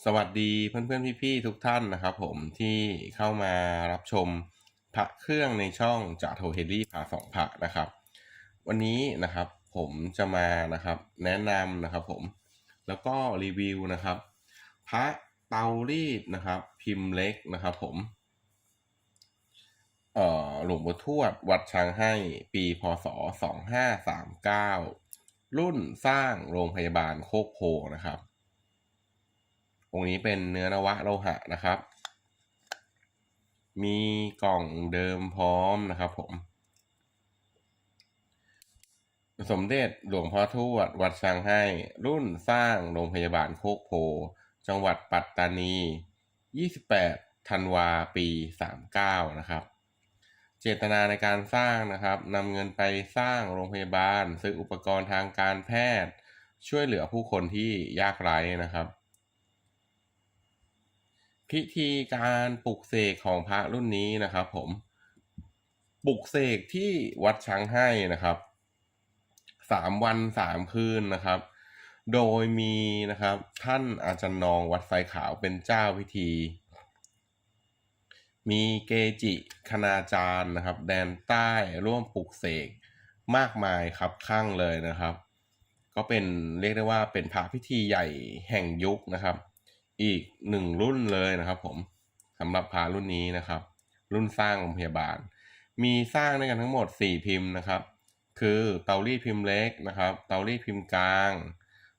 สวัสดีเพื่อนๆพี่ๆทุกท่านนะครับผมที่เข้ามารับชมพระเครื่องในช่องจ่าโทเฮลี่พาสองพระนะครับ วันนี้นะครับผมจะมานะครับแนะนำนะครับผมแล้วก็รีวิวนะครับ พระเตารีดนะครับ พิมพ์เล็กนะครับผมเอ่อหลวงปู่ทวดวัดช้างให้ปีพศสองห้าสามเก้ารุ่นสร้างโรงพยาบาลโคกโพนะครับ องค์นี้เป็นเนื้อนวะโลหะนะครับ มีกล่องเดิมพร้อมนะครับผม สมเด็จหลวงพ่อทวดวัดช้างให้ รุ่นสร้างโรงพยาบาลโคกโพ จังหวัดปัตตานี 28 ธันวาปี 39 นะครับ เจตนาในการสร้างนะครับนำเงินไปสร้างโรงพยาบาล ซื้ออุปกรณ์ทางการแพทย์ ช่วยเหลือผู้คนที่ยากไร้นะครับ พิธีการปลุกเสกของพระรุ่นนี้นะครับ ผมปลุกเสกที่วัดช้างให้นะครับสามวันสามคืนนะครับ โดยมีนะครับ ท่านอาจารย์นองวัดไฟขาวเป็นเจ้าพิธี มีเกจิคณาจารย์นะครับ แดนใต้ร่วมปลุกเสกมากมายครับข้างเลยนะครับ ก็เป็นเรียกได้ว่าเป็นพระพิธีใหญ่แห่งยุคนะครับ อีกหนึ่งรุ่นเลยนะครับผมสำหรับพระรุ่นนี้นะครับ รุ่นสร้างโรงพยาบาล มีสร้างด้วยกันทั้งหมด 4 พิมพ์นะครับ คือเตารีดพิมพ์เล็กนะครับ เตารีดพิมพ์กลาง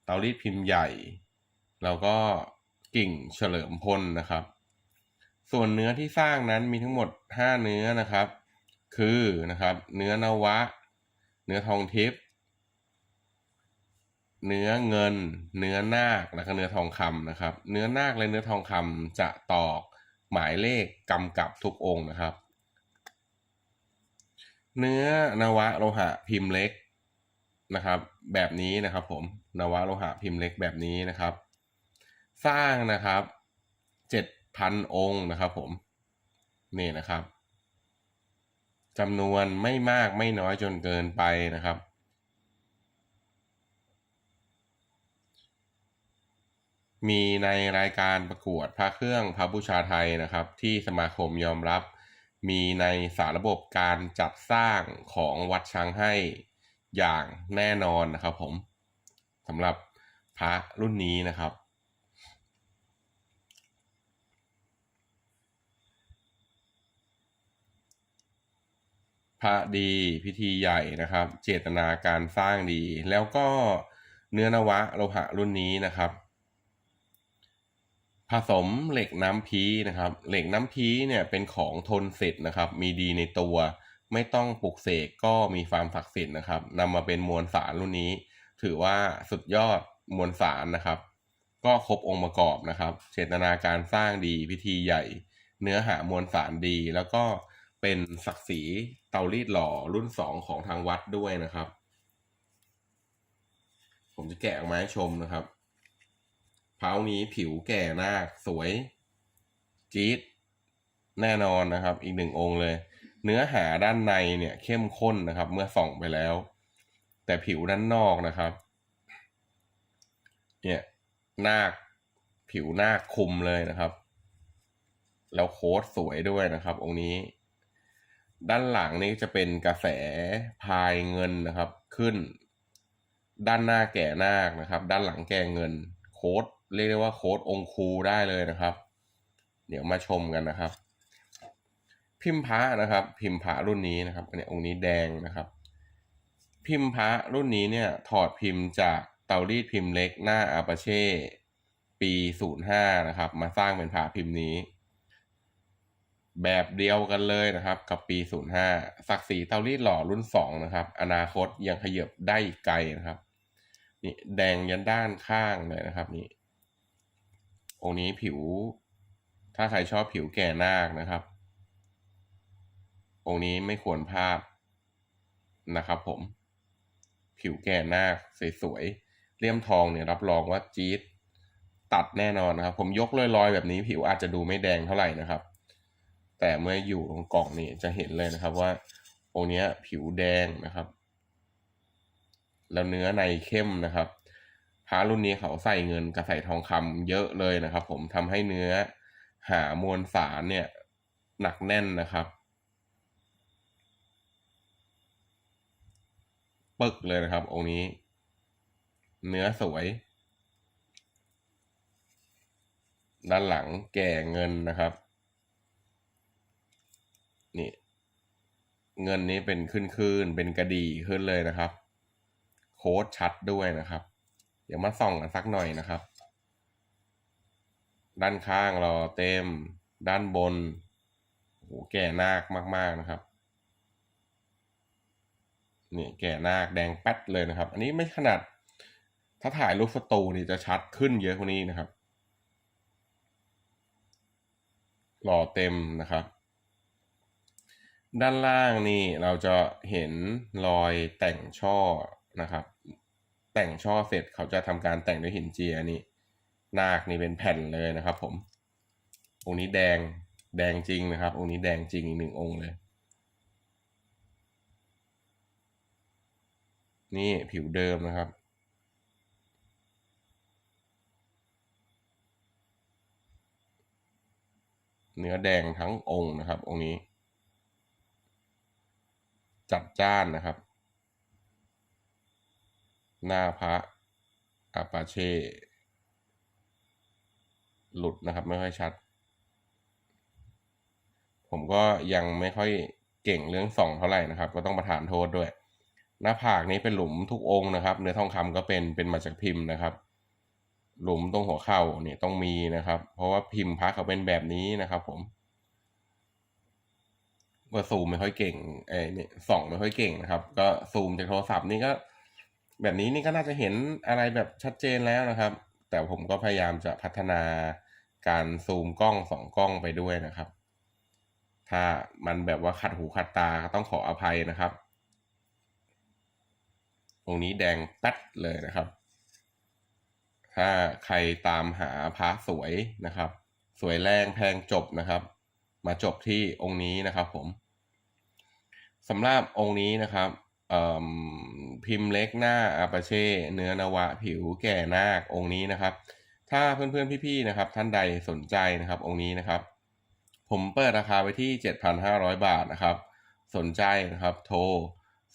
เตารีดพิมพ์ใหญ่ แล้วก็กิ่งเฉลิมพลนะครับ ส่วนเนื้อที่สร้างนั้นมีทั้งหมด 5 เนื้อนะครับ คือนะครับ เนื้อนวะ เนื้อทองทิพย์ เนื้อเงิน เนื้อนาคแล้วก็เนื้อทองคำนะครับ เนื้อนาคและเนื้อทองคำจะตอกหมายเลขกำกับทุกองค์นะครับ เนื้อนวะโลหะพิมพ์เล็กนะครับ แบบนี้นะครับผมนวะโลหะพิมพ์เล็กแบบนี้นะครับ สร้างนะครับเจ็ดพันองค์นะครับ ผมนี่นะครับจำนวนไม่มากไม่น้อยจนเกินไปนะครับ มีในรายการประกวดพระเครื่องพระบูชาไทยนะครับ ที่สมาคมยอมรับ มีในสารระบบการจัดสร้างของวัดช้างให้อย่างแน่นอนนะครับผมสำหรับพระรุ่นนี้นะครับ พระดีพิธีใหญ่นะครับ เจตนาการสร้างดี แล้วก็เนื้อนวะโลหะรุ่นนี้นะครับ ผสมเหล็กน้ำพีนะครับ เหล็กน้ำพีเนี่ยเป็นของทนเสร็จนะครับ มีดีในตัว ไม่ต้องปลุกเสกก็มีความศักดิ์สิทธิ์นะครับนำมาเป็นมวลสารรุ่นนี้ ถือว่าสุดยอดมวลสารนะครับ ก็ครบองค์ประกอบนะครับ เจตนาการสร้างดีพิธีใหญ่ เนื้อหามวลสารดี แล้วก็เป็นศักดิ์ศรีเตารีดหล่อรุ่นสองของทางวัดด้วยนะครับ ผมจะแกะออกมาให้ชมนะครับ เพ้านี้ผิวแก่หน้าสวย จี๊ด แน่นอนนะครับ อีกหนึ่งองค์เลย เนื้อหาด้านในเนี่ยเข้มข้นนะครับ เมื่อส่องไปแล้ว แต่ผิวด้านนอกนะครับ เนี่ยนาคผิวนาคคุมเลยนะครับ แล้วโค้ดสวยด้วยนะครับ องค์นี้ ด้านหลังนี่จะเป็นกระแสพายเงินนะครับขึ้น ด้านหน้าแก่นาคนะครับ ด้านหลังแก่เงินโค้ด เรียกได้ว่าโค้ดองคูได้เลยนะครับ เดี๋ยวมาชมกันนะครับ พิมพ์พระนะครับ พิมพ์พระรุ่นนี้นะครับอันนี้องค์นี้แดงนะครับ พิมพ์พระรุ่นนี้เนี่ยถอดพิมพ์จากเตารีดพิมพ์เล็กหน้าอาปาเช่ปี 05 นะครับ มาสร้างเป็นพระพิมพ์นี้ แบบเดียวกันเลยนะครับ กับปี 05ศักดิ์ศรีเตารีดหล่อรุ่น 2 นะครับ อนาคตยังขยับได้อีกไกลนะครับนี่แดงยันด้านข้างเลยนะครับนี่ องค์นี้ผิว ถ้าใครชอบผิวแก่นาคนะครับ องค์นี้ไม่ควรพลาดนะครับผม ผิวแก่นาคสวยๆเลี่ยมทองเนี่ยรับรองว่าจี๊ดตัดแน่นอนนะครับ ผมยกลอยๆแบบนี้ผิวอาจจะดูไม่แดงเท่าไหร่นะครับ แต่เมื่ออยู่ตรงกล่องนี่จะเห็นเลยนะครับว่าองค์นี้ผิวแดงนะครับ แล้วเนื้อในเข้มนะครับ พระรุ่นนี้เขาใส่เงินกับใส่ทองคำเยอะเลยนะครับ ผมทำให้เนื้อหามวลสารเนี่ยหนักแน่นนะครับ ปึกเลยนะครับ องค์นี้ เนื้อสวย ด้านหลังแก่เงินนะครับ นี่ เงินนี้เป็นขึ้นคืนเป็นกระดีขึ้นเลยนะครับ โค้ดชัดด้วยนะครับ ดี๋ยวมาส่องกันสักหน่อยนะครับ ด้านข้างเรอเต็ม ด้านบนโอ้โหแก่นาคมาก ๆนะครับนี่แก่นาคแดงแป๊ดเลยนะครับ อันนี้ไม่ขนาดถ้าถ่ายรูปสตูนี่จะชัดขึ้นเยอะกว่านี้นะครับรอเต็มนะครับ ด้านล่างนี่เราจะเห็นรอยแต่งช่อนะครับ แต่งช่อเสร็จเขาจะทำการแต่งด้วยหินเจียนี่นาคนี่เป็นแผ่นเลยนะครับ ผม องค์นี้แดงแดงจริงนะครับ องค์นี้แดงจริงอีกหนึ่งองค์เลย นี่ผิวเดิมนะครับเนื้อแดงทั้งองค์นะครับ องค์นี้ จัดจ้านนะครับ หน้าพระอาปาเช่ หลุดนะครับไม่ค่อยชัด ผมก็ยังไม่ค่อยเก่งเรื่องส่องเท่าไหร่นะครับ ก็ต้องประทานโทษด้วย หน้าผากนี้เป็นหลุมทุกองค์นะครับ เนื้อทองคำก็เป็นเป็นมาจากพิมพ์นะครับ หลุมตรงหัวเข่าเนี่ยต้องมีนะครับ เพราะว่าพิมพ์พระเขาเป็นแบบนี้นะครับ ผมก็ซูมไม่ค่อยเก่งเอ้เนี่ยส่องไม่ค่อยเก่งนะครับ ก็ซูมจากโทรศัพท์นี่ก็ แบบนี้นี่ก็น่าจะเห็นอะไรแบบชัดเจนแล้วนะครับ แต่ผมก็พยายามจะพัฒนาการซูมกล้องสองกล้องไปด้วยนะครับ ถ้ามันแบบว่าขัดหูขัดตาก็ต้องขออภัยนะครับ ตรงนี้แดงแป๊ดเลยนะครับ ถ้าใครตามหาพระสวยนะครับ สวยแรงแพงจบนะครับ มาจบที่องค์นี้นะครับผมสำหรับองค์นี้นะครับ พิมพ์เล็กหน้าอาปาเช่เนื้อนวะผิวแก่นาคองค์นี้นะครับ ถ้าเพื่อนๆพี่ๆนะครับ ท่านใดสนใจนะครับองค์นี้นะครับ ผมเปิดราคาไว้ที่ 7,500 บาทนะครับ สนใจนะครับโทร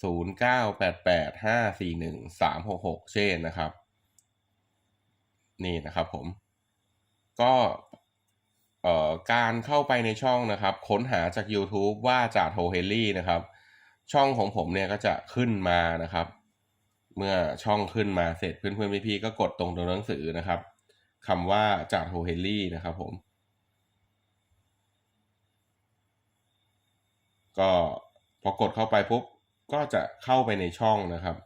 0988541366 เช่นนะครับ นี่นะครับผม ก็การเข้าไปในช่องนะครับ ค้นหาจาก YouTube ว่าจ่าโทเฮลลี่นะครับ ช่องของผมเนี่ยก็จะขึ้นมานะครับ เมื่อช่องขึ้นมาเสร็จเพื่อนๆพี่ๆก็กดตรงตัวหนังสือนะครับคำว่าจ่าโทเฮลี่นะครับผม ก็พอกดเข้าไปปุ๊บก็จะเข้าไปในช่องนะครับ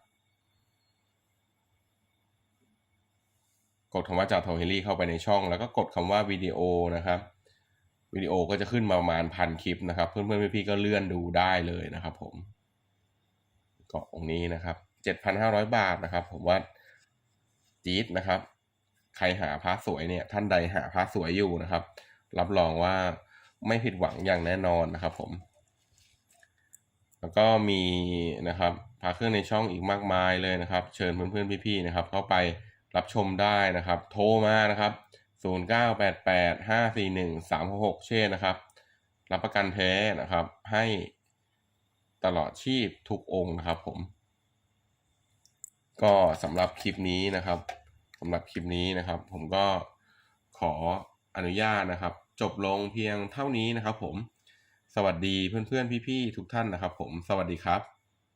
กดคำว่าจ่าโทเฮลี่เข้าไปในช่อง แล้วก็กดคำว่าวิดีโอนะครับ วิดีโอก็จะขึ้นมาประมาณพันคลิปนะครับ เพื่อนๆพี่ๆก็เลื่อนดูได้เลยนะครับผมก็องนี้นะครับเจ็ดพันห้าร้อยบาทนะครับ ผมว่าจี๊ดนะครับ ใครหาพระสวยเนี่ย ท่านใดหาพระสวยอยู่นะครับ รับรองว่าไม่ผิดหวังอย่างแน่นอนนะครับ ผม แล้วก็มีนะครับพาเครื่องในช่องอีกมากมายเลยนะครับ เชิญเพื่อนๆพี่ๆนะครับ เข้าไปรับชมได้นะครับ โทรมานะครับ 0988541366 เช่นนะครับ รับประกันแท้นะครับ ให้ตลอดชีพทุกองค์นะครับผม ก็สำหรับคลิปนี้นะครับสำหรับคลิปนี้นะครับ ผมก็ขออนุญาตนะครับ จบลงเพียงเท่านี้นะครับผม สวัสดีเพื่อนๆพี่ๆทุกท่านนะครับผม สวัสดีครับ